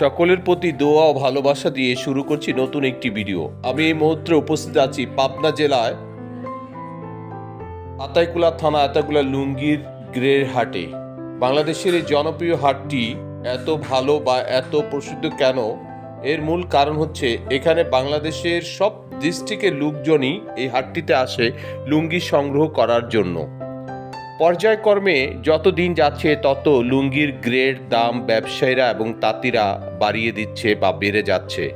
সকলের প্রতি দোয়া ও ভালোবাসা দিয়ে শুরু করছি নতুন একটি ভিডিও। আমি এই মুহূর্তে উপস্থিত আছি পাবনা জেলায় আতাইকুলা থানা আতাইকুলা লুঙ্গির গ্রের হাটে। বাংলাদেশের এই জনপ্রিয় হাটটি এত ভালো বা এত প্রসিদ্ধ কেন? এর মূল কারণ হচ্ছে এখানে বাংলাদেশের সব ডিস্ট্রিক্টের লোকজনই এই হাটটিতে আসে লুঙ্গি সংগ্রহ করার জন্য। পর্যায়ক্রমে যত দিন যাচ্ছে, তত লুঙ্গির গ্রেড, দাম, ব্যবসায়ীরা এবং তাঁতিরা বাড়িয়ে দিচ্ছে বা বেড়ে যাচ্ছে।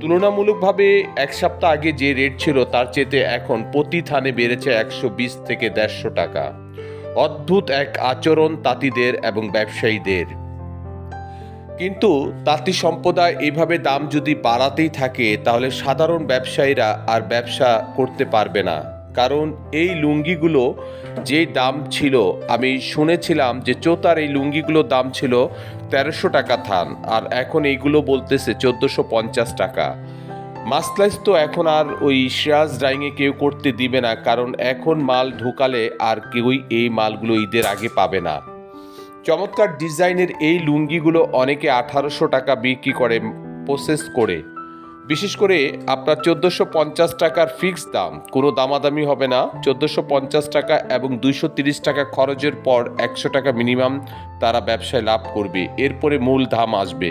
তুলনামূলকভাবে এক সপ্তাহ আগে যে রেট ছিল, তার চেয়ে এখন প্রতি থানে বেড়েছে একশো বিশ থেকে দেড়শো টাকা। অদ্ভুত এক আচরণ তাঁতিদের এবং ব্যবসায়ীদের। কিন্তু তাঁতি সম্প্রদায় এইভাবে দাম যদি বাড়াতেই থাকে, তাহলে সাধারণ ব্যবসায়ীরা আর ব্যবসা করতে পারবে না। কারণ এই লুঙ্গিগুলো যে দাম ছিল, আমি শুনেছিলাম যে চোতার এই লুঙ্গিগুলোর দাম ছিল তেরোশো টাকা থান, আর এখন এইগুলো বলতেছে চোদ্দোশো পঞ্চাশ টাকা। মাসলাইস তো এখন আর ওই সিরাজ ড্রাইংয়ে কেউ করতে দিবে না, কারণ এখন মাল ঢুকালে আর কেউই এই মালগুলো ঈদের আগে পাবে না। চমৎকার ডিজাইনের এই লুঙ্গিগুলো অনেকে আঠারোশো টাকা বিক্রি করে প্রসেস করে। বিশেষ করে আপনার চোদ্দোশো পঞ্চাশ টাকার ফিক্স দাম, কোনো দামাদামি হবে না। চোদ্দোশো পঞ্চাশ টাকা এবং দুইশো তিরিশ টাকা খরচের পর একশো টাকা মিনিমাম তারা ব্যবসায় লাভ করবে। এরপরে মূল দাম আসবে।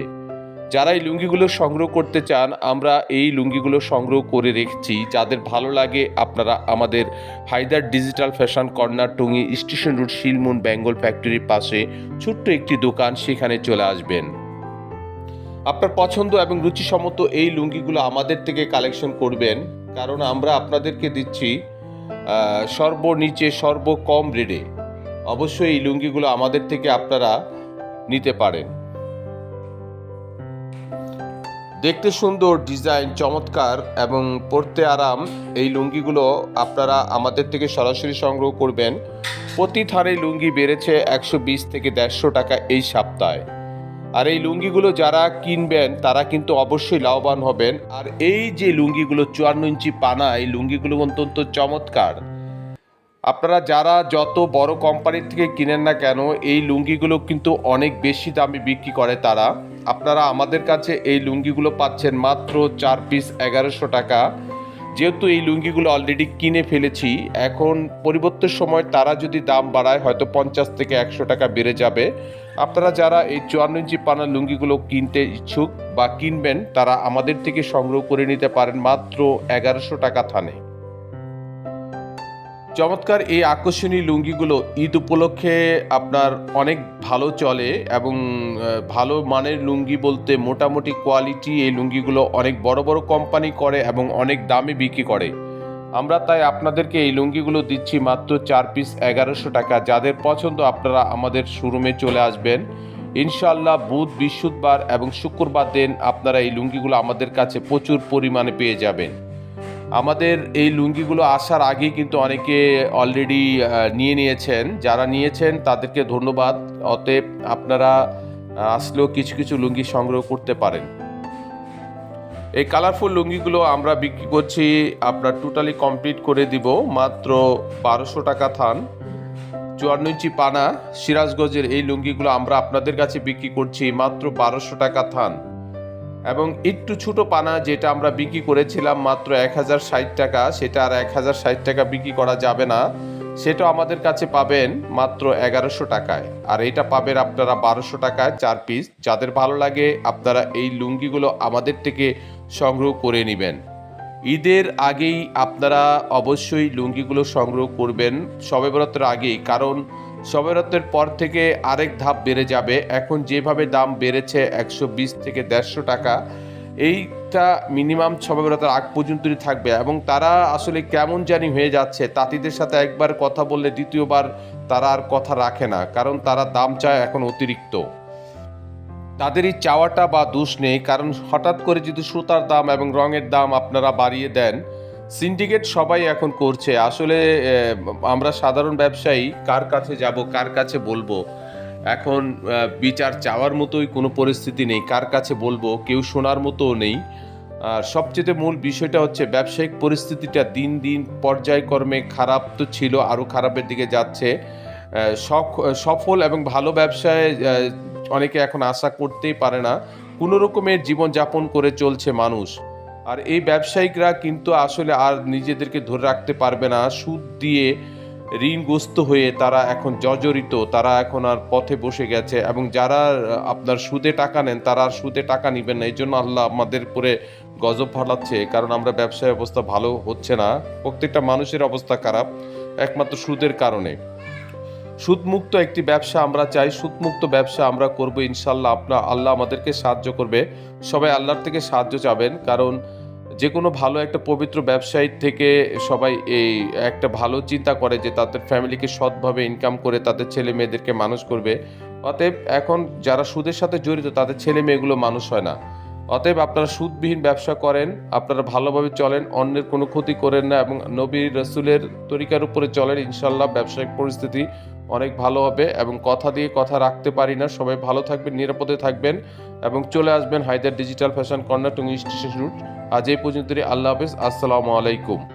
যারা এই লুঙ্গিগুলো সংগ্রহ করতে চান, আমরা এই লুঙ্গিগুলো সংগ্রহ করে রেখেছি। যাদের ভালো লাগে, আপনারা আমাদের Haidar digital fashion corner Tongi station road Shilmun Bengal ফ্যাক্টরির পাশে ছোট্ট একটি দোকান সেখানে চলে আসবেন। আপনার পছন্দ এবং রুচিসম্মত এই লুঙ্গিগুলো আমাদের থেকে কালেকশন করবেন। কারণ আমরা আপনাদেরকে দিচ্ছি সর্বনিচে সর্বকম রেটে। অবশ্যই এই লুঙ্গিগুলো আমাদের থেকে আপনারা নিতে পারেন। দেখতে সুন্দর, ডিজাইন চমৎকার এবং পরতে আরাম। এই লুঙ্গিগুলো আপনারা আমাদের থেকে সরাসরি সংগ্রহ করবেন। প্রতি থানে লুঙ্গি বেড়েছে একশো বিশ থেকে দেড়শো টাকা এই সপ্তাহে। আর এই লুঙ্গিগুলো যারা কিনবেন, তারা কিন্তু অবশ্যই লাভবান হবেন। আর এই যে লুঙ্গিগুলো, চুয়ান্ন ইঞ্চি পানা, এই লুঙ্গিগুলো অত্যন্ত চমৎকার। আপনারা যারা যত বড় কোম্পানির থেকে কিনেন না কেন, এই লুঙ্গিগুলো কিন্তু অনেক বেশি দামে বিক্রি করে তারা। আপনারা আমাদের কাছে এই লুঙ্গিগুলো পাচ্ছেন মাত্র চার পিস এগারোশো টাকা। যেহেতু এই লুঙ্গিগুলো অলরেডি কিনে ফেলেছি, এখন পরিবর্তন সময় তারা যদি দাম বাড়ায়, হয়তো পঞ্চাশ থেকে একশো টাকা বেড়ে যাবে। আপনারা যারা এই চুয়ান্ন ইঞ্চি পানা লুঙ্গিগুলো কিনতে ইচ্ছুক বা কিনবেন, তারা আমাদের থেকে সংগ্রহ করে নিতে পারেন মাত্র এগারোশো টাকা থানে। চমৎকার এই আকর্ষণীয় লুঙ্গিগুলো ঈদ উপলক্ষে আপনার অনেক ভালো চলে এবং ভালো মানের লুঙ্গি বলতে মোটামুটি কোয়ালিটি এই লুঙ্গিগুলো অনেক বড় বড় কোম্পানি করে এবং অনেক দামে বিক্রি করে। আমরা তাই আপনাদেরকে এই লুঙ্গিগুলো দিচ্ছি মাত্র চার পিস এগারোশো টাকা। যাদের পছন্দ, আপনারা আমাদের শোরুমে চলে আসবেন। ইনশাল্লাহ বুধ, বৃহস্পতিবার এবং শুক্রবার দিন আপনারা এই লুঙ্গিগুলো আমাদের কাছে প্রচুর পরিমাণে পেয়ে যাবেন। আমাদের এই লুঙ্গিগুলো আসার আগেই কিন্তু অনেকে অলরেডি নিয়ে নিয়েছেন। যারা নিয়েছেন, তাদেরকে ধন্যবাদ। অতএব আপনারা আসলেও কিছু কিছু লুঙ্গি সংগ্রহ করতে পারেন। এই কালারফুল লুঙ্গিগুলো আমরা বিক্রি করছি, আপনার টোটালি কমপ্লিট করে দিব, মাত্র বারোশো টাকা থান। চুয়ান্ন ইঞ্চি পানা, সিরাজগঞ্জের এই লুঙ্গিগুলো আমরা আপনাদের কাছে বিক্রি করছি, মাত্র বারোশো টাকা থান। এবং একটু ছোট পানা যেটা আমরা বিক্রি করেছিলাম, মাত্র এক হাজার ষাট টাকা, সেটা আর এক হাজার ষাট টাকা বিক্রি করা যাবে না। সেটা আমাদের কাছে পাবেন মাত্র এগারোশো টাকায়। আর এটা পাবেন আপনারা বারোশো টাকায় চার পিস যাদের ভালো লাগে, আপনারা এই লুঙ্গিগুলো আমাদের থেকে সংগ্রহ করে নেবেন। ঈদের আগেই আপনারা অবশ্যই লুঙ্গিগুলো সংগ্রহ করবেন সবে বরাতের আগেই, কারণ সবে বরাতের পর থেকে আরেক ধাপ বেড়ে যাবে। এখন যেভাবে দাম বেড়েছে একশো বিশ থেকে দেড়শো টাকা, এইটা মিনিমাম সবে বরাতের আগ পর্যন্তই থাকবে এবং তারা আসলে কেমন জানি হয়ে যাচ্ছে। তাঁতিদের সাথে একবার কথা বললে দ্বিতীয়বার তারা আর কথা রাখে না, কারণ তারা দাম চায় এখন অতিরিক্ত। তাদের এই চাওয়াটা বা দোষ নেই, কারণ হঠাৎ করে যদি সুতার দাম এবং রঙের দাম আপনারা বাড়িয়ে দেন সিন্ডিকেট সবাই এখন করছে। আসলে আমরা সাধারণ ব্যবসায়ী, কার কাছে যাব, কার কাছে বলব? এখন বিচার চাওয়ার মতোই কোনো পরিস্থিতি নেই, কার কাছে বলব? কেউ শোনার মতোও নেই। আর সবচেয়ে মূল বিষয়টা হচ্ছে, ব্যবসায়িক পরিস্থিতিটা দিন দিন পর্যায়ক্রমে খারাপ তো ছিল, আরও খারাপের দিকে যাচ্ছে। সফল এবং ভালো ব্যবসায় অনেকে এখন আশা করতেই পারে না, কোনো রকমের জীবনযাপন করে চলছে মানুষ। আর এই ব্যবসায়িকরা কিন্তু আসলে আর নিজেদেরকে ধরে রাখতে পারবে না, সুদ দিয়ে ঋণগ্রস্ত হয়ে তারা এখন জর্জরিত, তারা এখন আর পথে বসে গেছে এবং যারা আপনার সুদে টাকা নেন, তারা আর সুদে টাকা নেবেন না। এই জন্য আল্লাহ আমাদের উপরে গজব ফালাচ্ছে কারণ আমরা ব্যবসায় অবস্থা ভালো হচ্ছে না। প্রত্যেকটা মানুষের অবস্থা খারাপ, একমাত্র সুদের কারণে। সুদমুক্ত একটি ব্যবসা আমরা চাই, সুদমুক্ত ব্যবসা আমরা করব ইনশাল্লাহ। আপনার আল্লাহ আমাদেরকে সাহায্য করবে। সবাই আল্লাহর থেকে সাহায্য চাবেন, কারণ যে কোনো ভালো একটা পবিত্র ব্যবসায়ী থেকে সবাই এই একটা ভালো চিন্তা করে যে তাদের ফ্যামিলিকে সৎভাবে ইনকাম করে তাদের ছেলে মেয়েদেরকে মানুষ করবে। অতএব এখন যারা সুদের সাথে জড়িত, তাদের ছেলে মেয়েগুলো মানুষ হয় না। অতএব আপনারা সুদবিহীন ব্যবসা করেন, আপনারা ভালোভাবে চলেন, অন্যের কোনো ক্ষতি করেন না এবং নবী রসুলের তরিকার উপরে চলেন। ইনশাল্লাহ ব্যবসায়িক পরিস্থিতি অনেক ভালো হবে এবং কথা দিয়ে কথা রাখতে পারি না। সবাই ভালো থাকবেন, নিরাপদে থাকবেন এবং চলে আসবেন Haidar digital fashion corner Tongi station route. আজ এই পর্যন্তই, আল্লাহ হাফেজ, আসসালামু আলাইকুম।